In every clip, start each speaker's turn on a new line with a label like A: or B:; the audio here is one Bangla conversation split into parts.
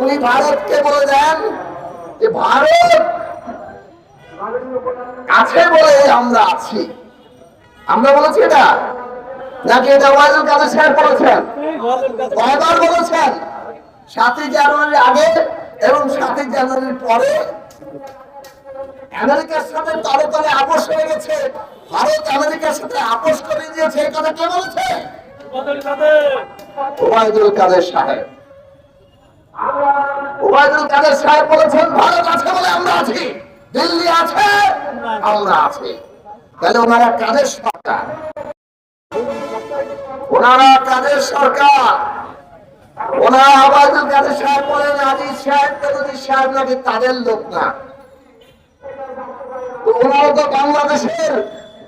A: উনি ভারতকে বলে দেন যে ভারত আছে বলে আমরা আছি। আমরা বলেছি এটা? নাকি এটা ওয়াইদুল কাদের সাহেব বলেছেন? কয়বার বলেছেন? সাতই জানুয়ারির আগে এবং সাতই জানুয়ারির পরে। আমেরিকার সাথে তলে তলে আপোষ হয়ে গেছে। ভারত আমেরিকার সাথে আপোষ করে দিয়েছে এই কথা কে বলছে? ওবায়দুল কাদের সাহেব। কাদের সাহেব বলেছেন, ভারত আছে বলে আমরা আছি। দিল্লি আছে, আমরা আছি। তাহলে ওনারা কাদের সরকার? ওনারা কাদের সরকার? ওনারা কাদের সাহেব বলেন সাহেব সাহেব নাকি তাদের লোক না। ওনারা তো বাংলাদেশের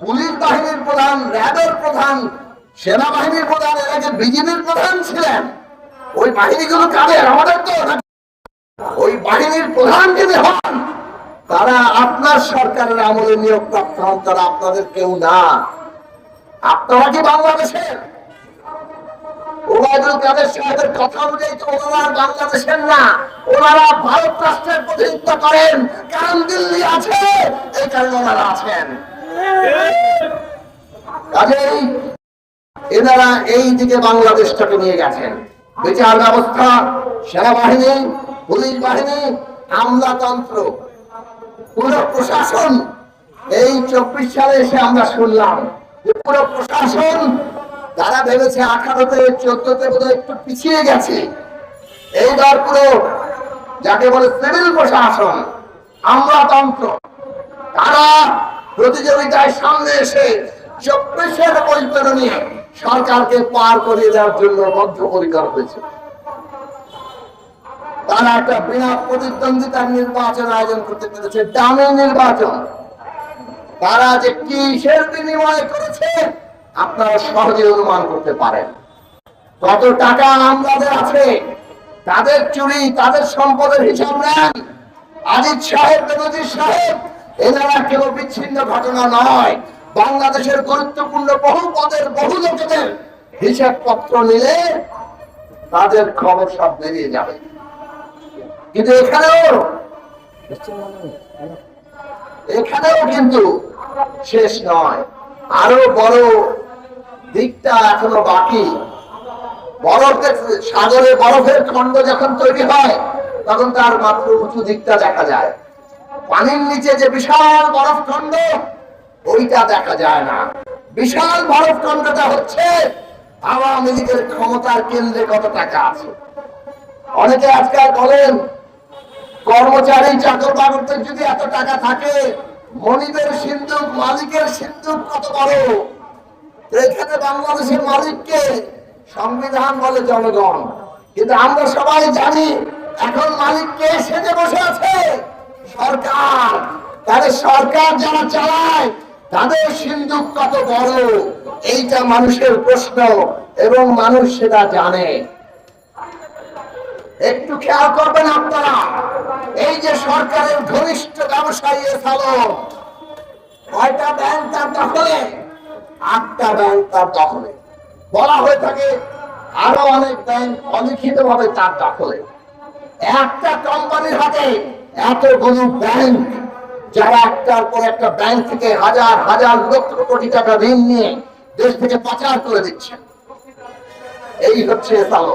A: পুলিশ বাহিনীর প্রধান, র্যাবের প্রধান, সেনাবাহিনীর প্রধান এর আগে বিজিবির প্রধান ছিলেন। ওই বাহিনীগুলো কাদের? আমাদের তো বাহিনীর প্রধান যদি হন, তারা আপনার সরকারের আমলে নিয়োগ প্রাপ্ত হন, তারা আপনাদের কেউ না। আপনারা কি বাংলাদেশের? কথা অনুযায়ী করেন। দিল্লি আছে ওনারা আছেন। কাজেই এনারা এই দিকে বাংলাদেশটাকে নিয়ে গেছেন। বিচার ব্যবস্থা, সেনাবাহিনী পুলিশ বাহিনী, আমলাতন্ত্র, পুরো প্রশাসন, এই চব্বিশ সালে এসে আমরা শুনলাম যে পুরো প্রশাসন, তারা ভেবেছে আঠারোতে, চোদ্দতে বোধহয় একটু পিছিয়ে গেছে। এইবার পুরো যাকে বলে সিভিল প্রশাসন, আমলাতন্ত্র, তারা প্রতিযোগিতায় সামনে এসে চব্বিশের নিয়ে সরকারকে পার করিয়ে দেওয়ার জন্য বদ্ধপরিকর হয়েছে। তারা একটা বিনা প্রতিদ্বন্দ্বিতার নির্বাচন আয়োজন করতে পেরেছে নির্বাচন। তারা যে কিসের বিনিময় করেছে, আপনারা সহজে অনুমান করতে পারেন। কত টাকা আছে, তাদের চুরি, তাদের সম্পদের হিসাব নেন। আজিজ সাহেব বেনজির সাহেব, এনারা কেউ বিচ্ছিন্ন ঘটনা নয়। বাংলাদেশের গুরুত্বপূর্ণ বহু পদের বহু লোকেদের হিসাব পত্র নিলে তাদের খবর সব বেরিয়ে যাবে। কিন্তু এখানেও এখানেও কিন্তু শেষ নয়। আরও বড় দিকটা এখনও বাকি। বরফের সাগরে বরফের খণ্ড যখন তৈরি হয়, তখন তার মাত্র উঁচু দিকটা দেখা যায়। পানির নিচে যে বিশাল বরফ খণ্ড, ওইটা দেখা যায় না। বিশাল বরফ খণ্ডটা হচ্ছে আওয়ামী লীগের ক্ষমতার কেন্দ্রে কত টাকা আছে? অনেকে আজকাল বলেন কর্মচারী চাকর বাকরদের যদি এত টাকা থাকে, মনিবের সিন্ধুক মালিকের সিন্ধুক কত বড়? এখানে বাংলাদেশের মালিককে সংবিধান বলে জনগণ। কিন্তু আমরা সবাই জানি, এখন মালিককে সেজে বসে আছে? সরকার। তাদের সরকার যারা চালায়, তাদের সিন্ধুক কত বড়? এইটা মানুষের প্রশ্ন, এবং মানুষ সেটা জানে। একটু খেয়াল করবেন আপনারা। এই যে সরকারের ঘনিষ্ঠ ব্যবসায়ী এসালো কয়টা ব্যাংক তার দখলে, আটটা ব্যাংক তার দখলে। বলা হয়ে থাকে, আরও অনেক ব্যাংক অলিখিত ভাবে তার দখলে। একটা কোম্পানির হাতে এতগুলো ব্যাংক যারা একটার পর একটা ব্যাংক থেকে হাজার হাজার, লক্ষ কোটি টাকা ঋণ নিয়ে দেশ থেকে পাচার করে দিচ্ছে। এই হচ্ছে এসালো